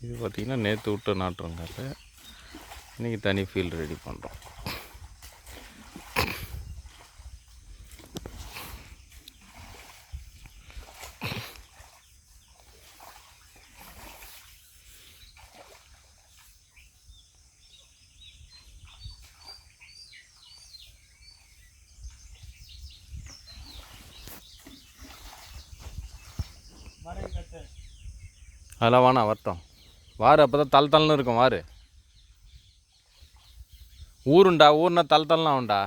இது பார்த்திங்கன்னா நேற்று விட்ட நாட்டுறங்கால இன்றைக்கி தனி ஃபீல்டு ரெடி பண்ணுறோம் அதெல்லாம் வேணாம் வரட்டும் வாரு அப்போ தான் தல் தல்னு இருக்கும் வாரு. ஊருண்டா ஊர்னா தல் தல்லாம் உண்டா?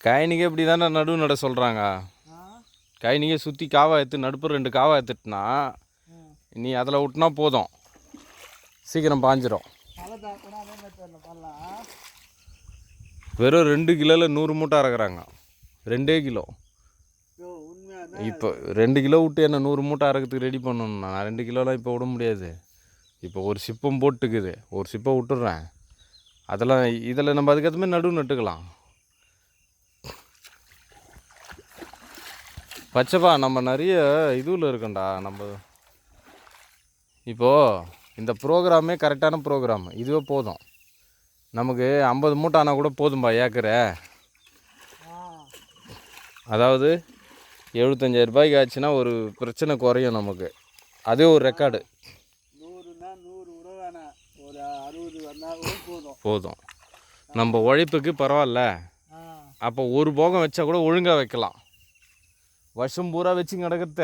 கைனிக்கு இப்படி தானே நடுவு நட சொல்கிறாங்க கைனிக்கே சுற்றி காவா எடுத்து நடுப்பு ரெண்டு காவா எடுத்துட்டுனா நீ அதில் விட்டுனா போதும். சீக்கிரம் பாஞ்சிரும் பழத்தா கூட அதே மாதிரி தெரியல பண்ணலாம் வெறும் ரெண்டு கிலோவில் நூறு மூட்டை இறக்குறாங்க ரெண்டே கிலோ. இப்போ ரெண்டு கிலோ விட்டு என்ன நூறு மூட்டை அறக்கிறதுக்கு ரெடி பண்ணணும் நான் ரெண்டு கிலோலாம் இப்போ விட முடியாது. இப்போ ஒரு சிப்பம் போட்டுக்குது. ஒரு சிப்பை விட்டுடுறேன் அதெல்லாம் இதில் நம்ம அதுக்கேற்ற மாதிரி நடுவு நட்டுக்கலாம். பச்சைப்பா நம்ம நிறைய இதுவில் இருக்கோம்டா நம்ம இப்போது இந்த ப்ரோக்ராமே கரெக்டான ப்ரோக்ராம் இதுவே போதும். நமக்கு ஐம்பது மூட்டை ஆனால் கூட போதும்பா ஏக்கரை. அதாவது எழுபத்தஞ்சாயிரம் ரூபாய்க்கு ஆச்சுன்னா ஒரு பிரச்சனை குறையும் நமக்கு. அதே ஒரு ரெக்கார்டு. போதும். நம்ம உழைப்புக்கு பரவாயில்ல. அப்போ ஒரு போகம் வச்சா கூட ஒழுங்காக வைக்கலாம். வருஷம் பூரா வச்சு கிடக்குத்த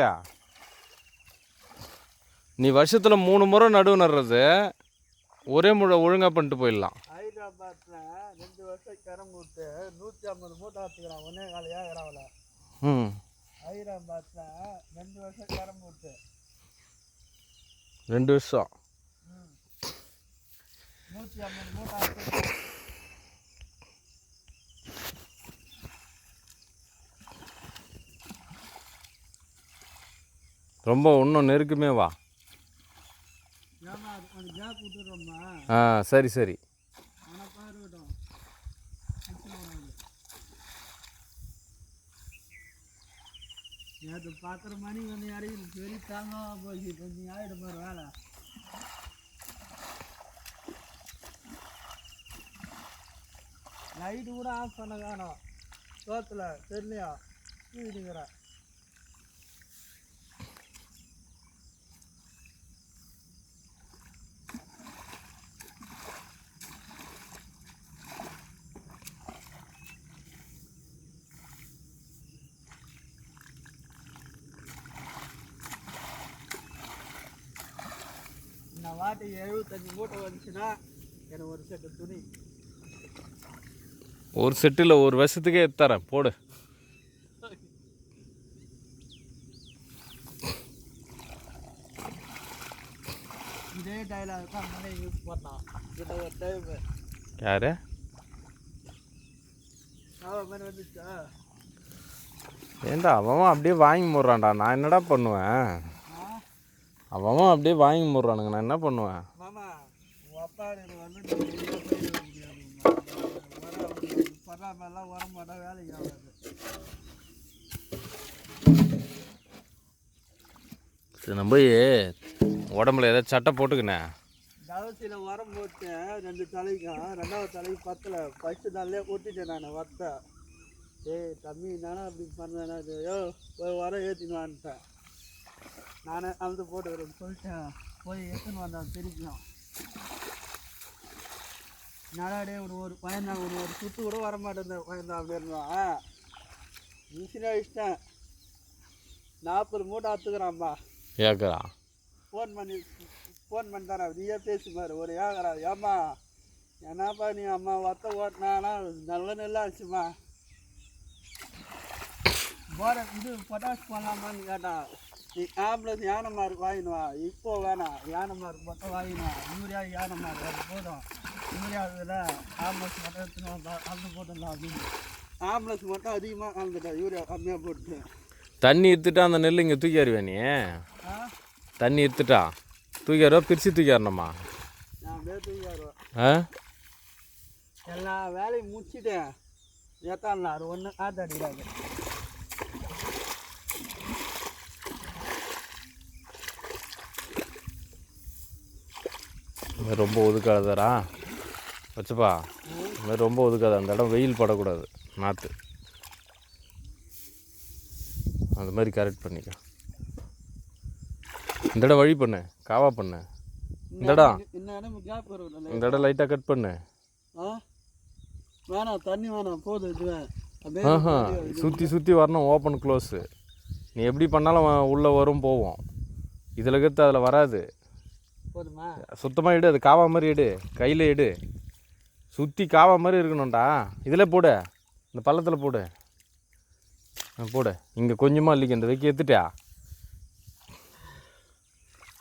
நீ வருஷத்தில் மூணு முறை நடுவு நடுறது ஒரே முறை ஒழுங்காக பண்ணிட்டு போயிடலாம். ஹைதராபாத்தில் ரெண்டு வருஷம் கரம் விட்டு நூற்றி ஐம்பது மூட்டை வச்சுக்கிறான் ஒன்றே கால ஏகராவில் ம். ஹைதராபாத்தில் ரெண்டு வருஷம் கரம் விட்டு ரெண்டு வருஷம். நூற்றி ஐம்பது மூட்டை வச்சுக்கிறான் ரொம்ப இன்னும் நெருக்கமே வா. ஆ சரி சரி. நேற்று பார்க்குற மணி வந்து யாரையும் பெரிய தாங்க போய் கொஞ்சம் ஆகிடும் பாரு வேலை. லைட்டு கூட ஆஃப் பண்ண காணும். சோத்தில் தெரியலையா தூக்கிட்டுக்கிறேன் வாட்டி எழுபத்தஞ்சு மூட்டை வந்துச்சுன்னா எனக்கு ஒரு செட்டு துணி. ஒரு செட்டில் ஒரு வருஷத்துக்கே தரேன் போடு. இதே டைலாக் தான் முன்னே யூஸ் பண்ணான். கிட்ட ஒரு டைம் யாரு? மாதிரி வந்துச்சா? ஏண்டா அவன் அப்படியே வாங்கி முடுறான்டா. நான் என்னடா பண்ணுவேன்? அவன் அப்படியே வாங்கி முடுறானுங்க. நான் என்ன பண்ணுவேன்? சரி நம்ம உடம்புல ஏதாவது சட்டை போட்டுக்கினே தவசியில் உரம் போட்டேன் ரெண்டு தலைக்கும் ரெண்டாவது தலைக்கு பத்தல. ஃபஸ்ட்டு நாள்லேயே கொட்டிட்டேன் நான் வத்த. ஏய் தம்பி நானே அப்படி பண்ணேன் யோ போய் உரம் ஏற்றின்னு வந்துட்டேன் நானே அழுது போட்டுக்கிறேன்னு சொல்லிட்டேன் போய் எடுத்துன்னு வந்தேன் திருப்பியும் நடாடே ஒரு ஒரு பையன் ஒரு ஒரு சுத்து கூட வர மாட்டேன் பையன் அப்படி இருந்தான் மிஷின் அடிச்சிட்டேன். நாற்பது மூட்டை அத்துக்கிறான்பா ஏக்கரா? ஃபோன் பண்ணி ஃபோன் பண்ணி தரேன் நீயே பேசி பாரு ஒரு ஏகரா ஏம்மா என்னப்பா நீ அம்மா ஒத்த ஓட்டினானா? நல்ல நெல்லா ஆச்சுமா போட இது பொட்டாஷ் பண்ணலாமான்னு கேட்டான் நீ ஆம்புலன்ஸ் யானை மார்க் வாங்கினு வா இப்போ வேணாம் யானை மார்க் மட்டும் வாங்கினு யூரியா யானை மார்க் அது போதும். யூரியா இதில் ஆம்புலன்ஸ் மட்டும் எடுத்துன்னு வந்தா கலந்து போட்டுடலாம் அப்படின்னு. ஆம்புலன்ஸ் மட்டும் அதிகமாக கலந்துட்டேன் யூரியா கம்மியாக போட்டு தண்ணி எடுத்துட்டா அந்த நெல் இங்கே தூக்கி அறிவே நீ? ஆ? தண்ணி எடுத்துட்டா தூக்கி அறிவா பிரித்து தூக்கி வரணுமா தூக்கி வருவேன் ஆ? எல்லா வேலையும் முடிச்சுட்டு ஏத்தாண்டாரு ஒன்று காத்தாடிக்கிறாங்க இந்த மாதிரி ரொம்ப ஒதுக்காதரா வச்சுப்பா. இந்த மாதிரி ரொம்ப ஒதுக்காத. அந்த இடம் வெயில் படக்கூடாது. நாற்று அந்த மாதிரி கரெக்ட் பண்ணிக்க. இந்த இடம் வழி பண்ணு. காவா பண்ணு. இந்த இடம். இந்த இடம் லைட்டாக கட் பண்ணு. வேணாம் தண்ணி வேணாம் போதும் ஆஹா. சுற்றி சுற்றி வரணும். ஓப்பன் க்ளோஸு நீ எப்படி பண்ணாலும் உள்ளே வரும் போவோம். இதில் இருக்கிறது அதில் வராது. போதுமா? சுத்தமாக எடு அது காவா மாதிரி எடு. கையில் எடு. சுற்றி காவா மாதிரி இருக்கணும்டா. இதில் போடு. இந்த பள்ளத்தில் போடு. போடு. இங்கே கொஞ்சமாக இல்லைங்க இந்த வைக்க எடுத்துட்டியா?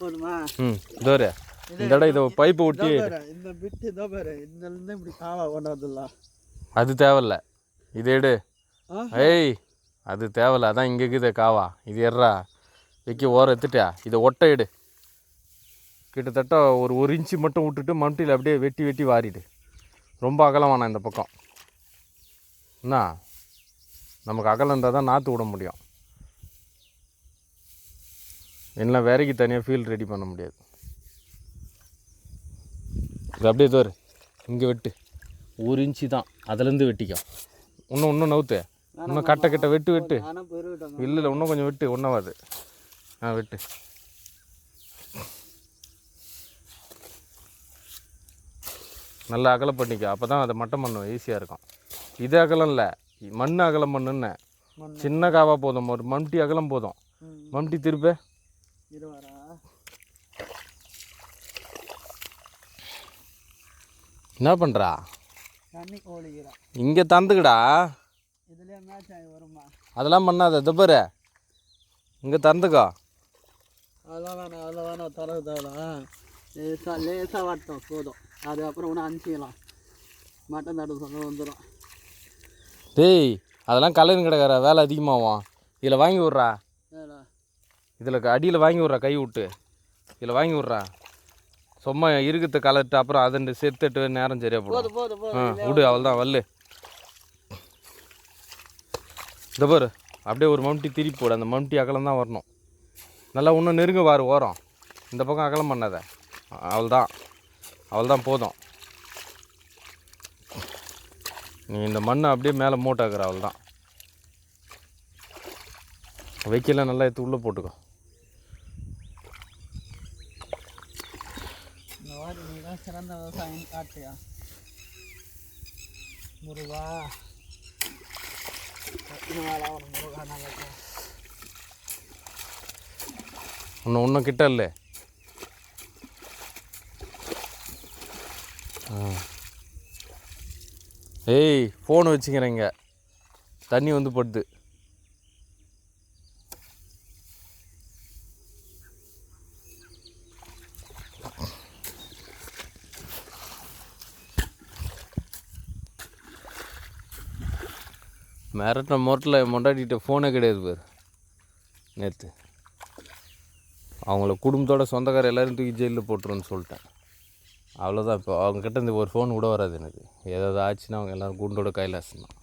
போதுமா? ம் இதோரு இந்த இடம் இதை பைப்பை ஒட்டி இந்த பிட்டு இதோ பாரு. இதுல இருந்து இப்படி காவா கொண்டாந்துடலாம் அது தேவையில்ல. இது எடு. ஏய் அது தேவையில்ல. அதான் இங்கே இருக்குது காவா. இது எட்ரா வைக்க ஓரம் எடுத்துட்டியா? இதை ஒட்டை எடு. கிட்டத்தட்ட ஒரு ஒரு இன்ச்சு மட்டும் விட்டுட்டு மம்டியில் அப்படியே வெட்டி வெட்டி வாரிடு. ரொம்ப அகலம் வேணாம் இந்த பக்கம். என்ன? நமக்கு அகலம் இருந்தால் தான் நாற்று விட முடியும். இல்லை வேறைக்கு தனியாக ஃபீல் ரெடி பண்ண முடியாது. இது அப்படியே தோறு இங்கே வெட்டு. ஒரு இன்ச்சு தான். அதுலேருந்து வெட்டிக்கோ இன்னும் இன்னும் நவுத்து. இன்னும் கட்ட கட்ட வெட்டு வெட்டு. இல்லை இல்லை இன்னும் கொஞ்சம் வெட்டு. ஒன்றாவது ஆ வெட்டு. நல்லா அகலம் பண்ணிக்க. அப்போ தான் அதை மட்டம் பண்ணும் ஈஸியாக இருக்கும். இது அகலம் இல்லை. மண் அகலம் பண்ணுன்னு. சின்ன காவா போதும். ஒரு மம்டி அகலம் போதும். மம்டி திருப்ப. என்ன பண்ணுறா இங்கே தந்துக்குடா. அதெல்லாம் பண்ணாத. துப்பரு இங்கே தந்துக்கோ. அதெல்லாம் வேணாம். அதெல்லாம் தேவையா லேசாக லேசாக வாட்டோம் போதும். அதுக்கப்புறம் ஒன்று அனுப்பிச்சிக்கலாம் மட்டன் தடவை சொல்ல வந்துடும் டேய் அதெல்லாம் கலர் கிடக்கிற. வேலை அதிகமாகும். இதில் வாங்கி விட்றா. இதில் அடியில் வாங்கி விட்றா கை விட்டு. இதில் வாங்கி விட்றா. சும்மா இருக்கிறத கலட்டு அப்புறம் அதண்டு செத்துட்டு நேரம் சரியா போடும். ஆ விடு அவள் தான் வல்லு. இந்த பாரு அப்படியே ஒரு மம்டி திருப்பி போடு. அந்த மம்டி அகலம் தான் வரணும். நல்லா இன்னும் நெருங்க வாரு ஓரம். இந்த பக்கம் அகலம் பண்ணாத. அவள் தான் அவள் தான் போதும். நீ இந்த மண்ணை அப்படியே மேலே மூட்டாக்குற அவள் தான் வைக்கல நல்லா எடுத்து உள்ளே போட்டுக்கோ. சிறந்த விவசாயம் காட்டியா முருகா. இன்னும் இன்னும் கிட்ட இல்லை. ஏய் ஃபோன் வச்சுக்கிறேங்க. தண்ணி வந்து படுது. மிரட்ட முரட்டில் மொண்டாட்டிகிட்ட ஃபோனே கிடையாது பேர். நேற்று அவங்கள குடும்பத்தோட சொந்தக்கார எல்லோரும் தூக்கி ஜெயிலில் போட்டுருன்னு சொல்லிட்டேன். அவ்வளோதான் இப்போ அவங்கக்கிட்ட இந்த ஒரு ஃபோன் கூட வராது எனக்கு. ஏதாவது ஆச்சுன்னா அவங்க எல்லோரும் குண்டோட கைலாசம் தான்